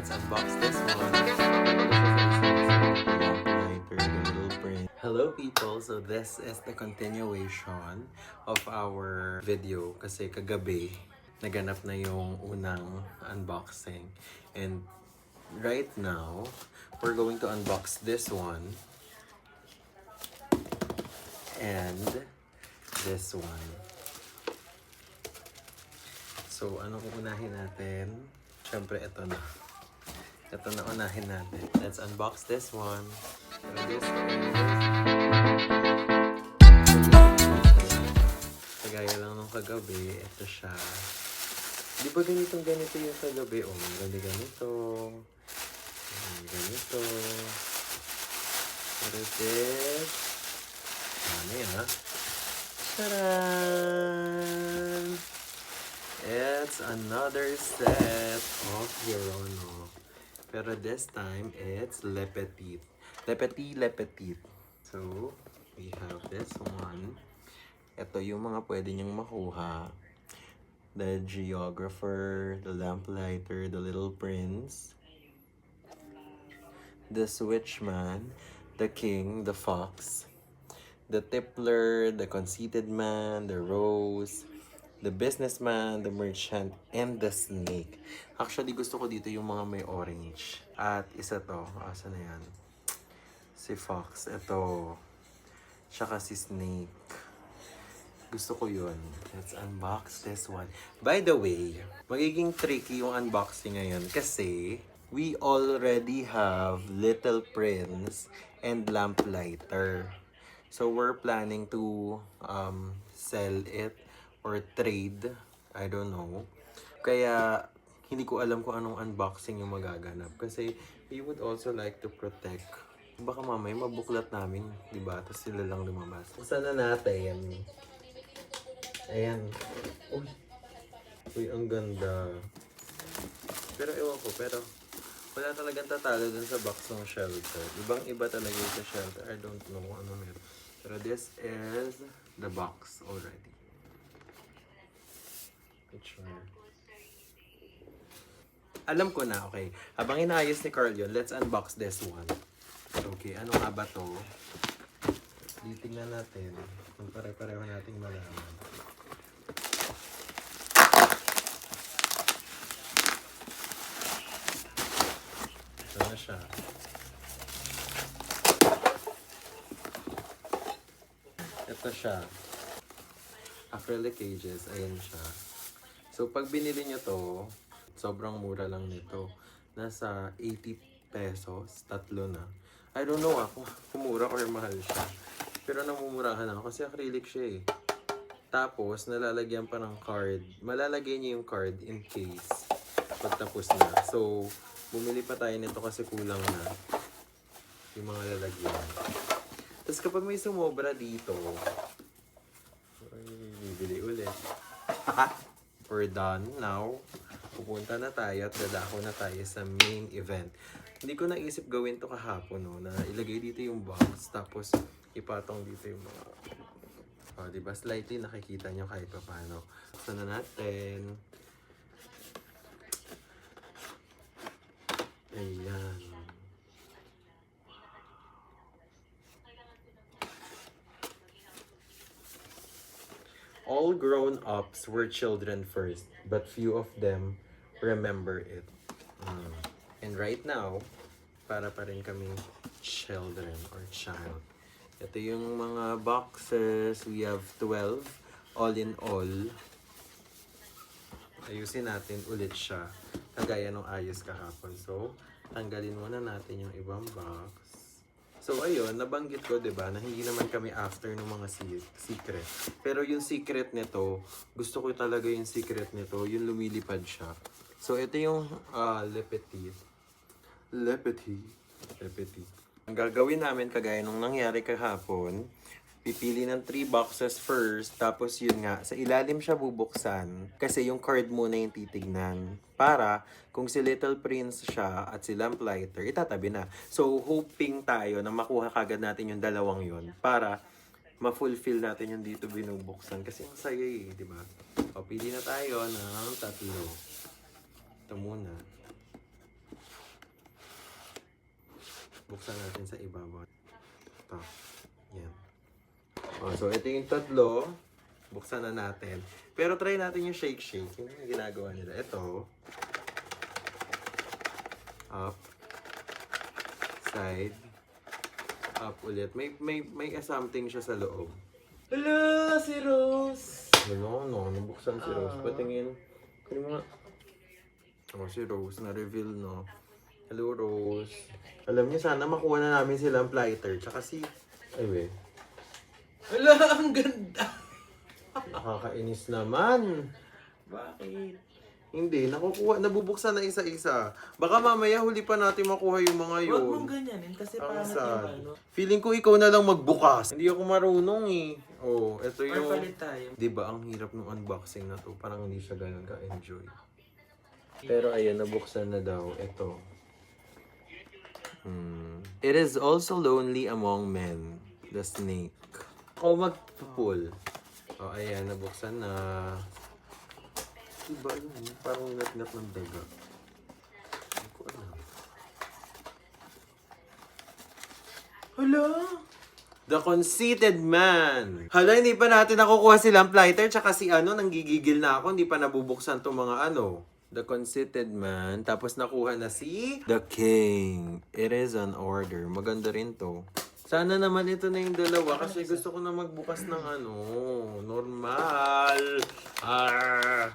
Let's unbox this one. Hello people! So this is the continuation of our video kasi kagabi naganap na yung unang unboxing. And right now, we're going to unbox this one and this one. So, anong unahin natin? Siyempre, ito na. Ito na unahin natin. Let's unbox this one. So, this is... Kagaya lang nung kagabi, ito siya. Di ba ganitong ganito yung kagabi? Oh, ganito. Hmm, ganito. What is this? Ano yan, ha? Tadaan! It's another set of Hirono. Pero this time, it's Le Petit. Le Petit, Le Petit. So, we have this one. Ito yung mga pwede niyong makuha. The Geographer, the Lamplighter, the Little Prince, the Switchman, the King, the Fox, the Tippler, the Conceited Man, the Rose, the Businessman, the Merchant, and the Snake. Actually, gusto ko dito yung mga may orange. At isa to, asa na yan? Si Fox, ito. Tsaka si Snake. Gusto ko yun. Let's unbox this one. By the way, magiging tricky yung unboxing ngayon kasi we already have Little Prince and Lamplighter. So we're planning to um, sell it or trade. I don't know. Kaya hindi ko alam kung anong unboxing yung magaganap. Kasi we would also like to protect. Baka mamay mabuklat namin, di ba? Tapos sila lang lumabas. Saan na natin? Ayan. Uy. Uy, ang ganda. Pero ewan ko, pero wala talagang tatalo dun sa box ng shelter. Ibang iba talaga yung sa shelter. I don't know ano meron. Pero this is the box already. Alam ko na, okay. Habang inaayos ni Carl yun, let's unbox this one. Okay, ano nga ba to? Titingnan natin kung pare-pareho nating malaman. Ito na siya. Ito siya. Acrylic cages. Ayan siya. So, pag binili nyo to, sobrang mura lang nito. Nasa 80 pesos. Tatlo na. I don't know ah, kung, kung mura or mahal siya. Pero namumurahan ako kasi acrylic siya eh. Tapos, nalalagyan pa ng card. Malalagay niya yung card in case pagtapos na. So, bumili pa tayo nito kasi kulang na yung mga lalagyan. Tapos kapag may sumobra dito, ay, bibili ulit. We're done now. Pupunta na tayo at dadako na tayo sa main event. Hindi ko naisip gawin to kahapon, no, na ilagay dito yung box, tapos ipatong dito yung mga Oh, di ba? Slightly nakikita nyo kahit pa paano. Buksan na natin. Ayan. All grown-ups were children first, but few of them remember it. Mm. And right now, para pa rin kaming children or child. Ito yung mga boxes. We have 12 all in all. Ayusin natin ulit siya. Kagaya nung ayos kahapon. So, tanggalin muna natin yung ibang box. So, ayun, nabanggit ko, di ba, na hindi naman kami after ng mga secret. Pero yung secret nito, gusto ko talaga yung secret nito, yung lumilipad siya. So, ito yung uh, Le Petit. Le Petit. Le Petit. Ang gagawin namin, kagaya nung nangyari kahapon, pipili ng three boxes first, tapos yun nga, sa ilalim siya bubuksan, kasi yung card muna yung titignan. Para, kung si Little Prince siya at si Lamplighter, itatabi na. So, hoping tayo na makuha kagad natin yung dalawang yun, para ma-fulfill natin yung dito binubuksan. Kasi ang saya eh, di ba? O, pili na tayo ng tatlo. Ito muna. Buksan natin sa ibabaw. Ito. Yan. Oh, so, ito yung tatlo. Buksan na natin. Pero try natin yung shake-shake. Yung ginagawa nila. Ito. Up. Side. Up ulit. May, may, may something siya sa loob. Hello, si Rose! Ano, no, nabuksan si Rose. Ah. Patingin. Kaya mga... Oh, si Rose, na-reveal, no? Hello, Rose. Alam niyo, sana makuha na namin silang plighter. Tsaka si... Ay, we. Hala, ang ganda! Nakakainis naman. Bakit? Hindi, nakukuha, nabubuksan na isa-isa. Baka mamaya huli pa natin makuha yung mga Huwag yun. mong ganyanin kasi Ang yung sad. ano. Feeling ko ikaw na lang magbukas. Hindi ako marunong eh. Oh, ito Or yung... palit tayo. Di ba ang hirap ng unboxing na to? Parang hindi siya ganun ka-enjoy. Pero ayun, nabuksan na daw. Ito. Hmm. It is also lonely among men. The snake. O mag-pull. O ayan, nabuksan na. Diba yun? Parang nagnat ng daga. Hindi ko alam. Hala! The conceited man. Hala, hindi pa natin nakukuha silang plighter. Tsaka si ano, nanggigigil na ako. Hindi pa nabubuksan to mga ano. The conceited man. Tapos nakuha na si The King. It is an order. Maganda rin to. Sana naman ito na yung dalawa kasi gusto ko na magbukas ng ano, normal. Ah.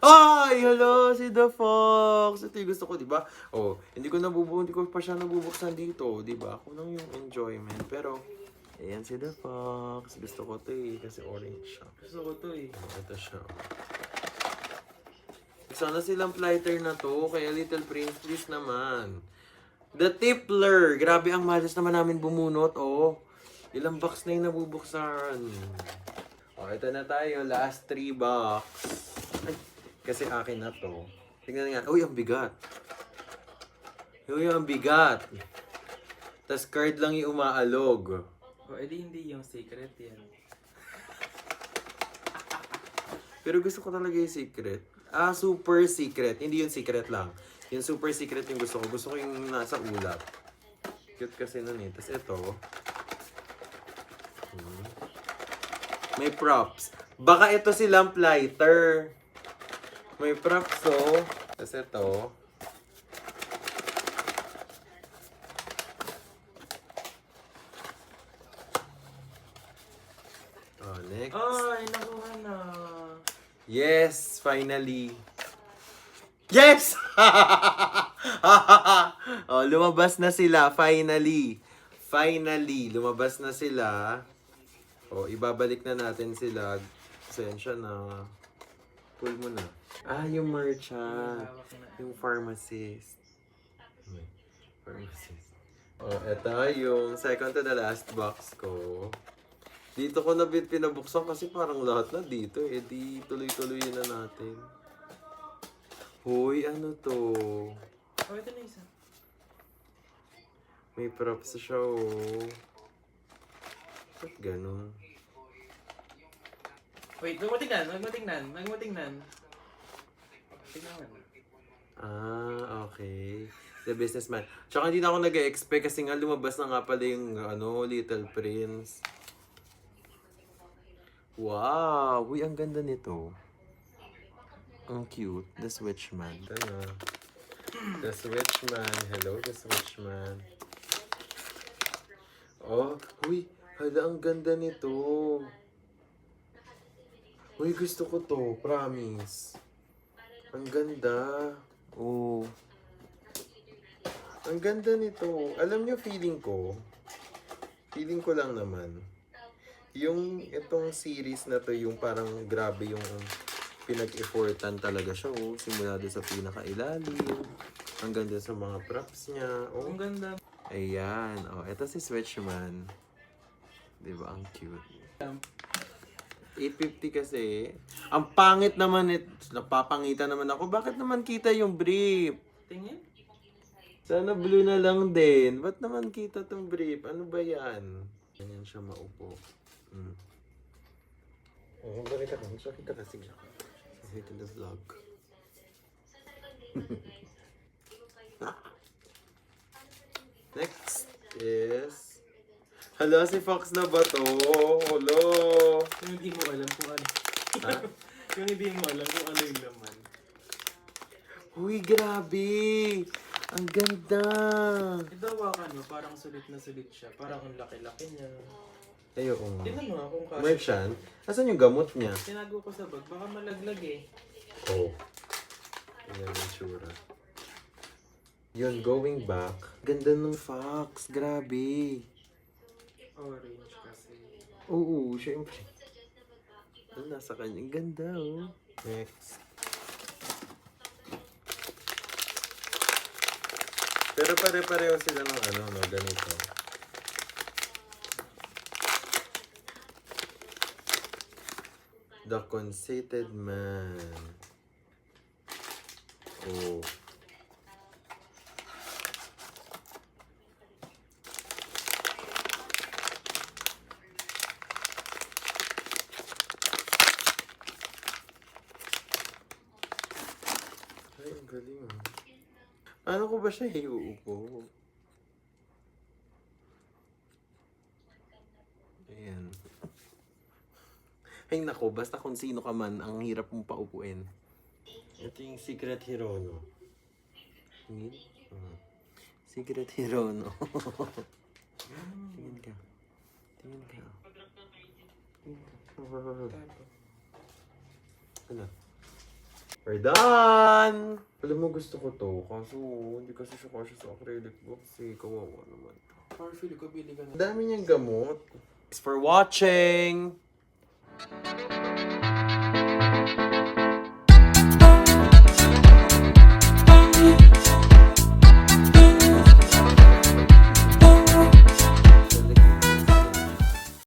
Ay, hello, si The Fox. Ito yung gusto ko, di ba? Oh, hindi ko nabubu, hindi ko pa siya nabubuksan dito, di ba? Ako lang yung enjoyment. Pero, ayan si The Fox. Gusto ko to eh, kasi orange siya. Gusto ko to eh. Oh, ito siya. Sana silang plighter na to, kaya Little Prince, please naman. The Tippler. Grabe ang malas naman namin bumunot, oh. Ilang box na yung nabubuksan. Oh, ito na tayo. Last three box. Ay, kasi akin na to. Tingnan nga. Uy, ang bigat. Uy, ang bigat. Tapos card lang yung umaalog. O, edi hindi yung secret yan. Pero gusto ko talaga yung secret. Ah, super secret. Hindi yung secret lang. Yung super secret yung gusto ko. Gusto ko yung nasa ulap. Cute kasi nun eh. Tapos ito. Hmm. May props. Baka ito silang plighter. May props oh. Tapos ito. Oh, next. Ay, nakuha na. Yes, finally. Yes! oh, lumabas na sila, finally. Finally, lumabas na sila. Oh, ibabalik na natin sila. Sensya na. Pull mo na. Ah, yung merchant. Hawak na. Yung pharmacist. Pharmacist. Oh, eto yung second to the last box ko. Dito ko na pinabuksan kasi parang lahat na dito eh. Di tuloy-tuloy na natin. Hoy, ano to? Oh, ito na isa. May props siya oh. Ba't ganun? Wait, huwag mo tingnan, huwag mo tingnan, huwag mo tingnan. Tingnan mo. Ah, okay. The businessman. Tsaka hindi na ako nag-expect kasi nga lumabas na nga pala yung ano, Little Prince. Wow! Uy, ang ganda nito. Ang cute. The Switchman. Ito na. The Switchman. Hello, The Switchman. Oh, uy. Hala, ang ganda nito. Uy, gusto ko to. Promise. Ang ganda. Oh. Ang ganda nito. Alam nyo, feeling ko, feeling ko lang naman, yung itong series na to, yung parang grabe yung pinag-effortan talaga siya, oh. Simula doon sa pinakailalim, hanggang doon sa mga props niya, oh. Ang ganda. Ayan, oh. Ito si Switchman. Di ba? Ang cute. 850 kasi. Ang pangit naman it. Napapangitan naman ako. Bakit naman kita yung brief? Tingin? Sana blue na lang din. Ba't naman kita tong brief? Ano ba yan? Ganyan siya maupo. Hmm. Oh, bakit ka? Bakit ka? Sige. Say to the vlog. is... Hala, si Fox na ba to? Hello! Yung hindi mo alam kung ano. Ha? yung hindi mo alam kung ano yung laman. Uy, grabe! Ang ganda! Ito hawakan mo, parang sulit na sulit siya. Parang ang laki-laki niya. Ayoko nga. Tingnan mo nga kung kasi. Merchant? Asan yung gamot niya? Tinago ko sa bag, baka malaglag eh. Oh. Ayan yung tsura. Yun, going back. Ganda ng fox. Grabe. Orange kasi. Oo, syempre. Ano nasa kanya? Ang ganda, oh. Next. Pero pare-pareho sila ng ano, no, ganito. The Conceited Man. Oh. Ay, ang galing ah. Paano ko ba siya iuupo? Ayan. Ay nako, basta kung sino ka man, ang hirap mong paupuin. Ito yung Secret Hero, no? Tingin? Ah. Secret Hero, no? Tingin ka. Tingin ka. Tingin ka. Ano? We're done! Alam mo, gusto ko to. Kaso, hindi kasi siya kasya sa acrylic box eh. Kawawa naman. Powerful ko, bili ka Ang na. dami niyang gamot. Thanks for watching! Thank you.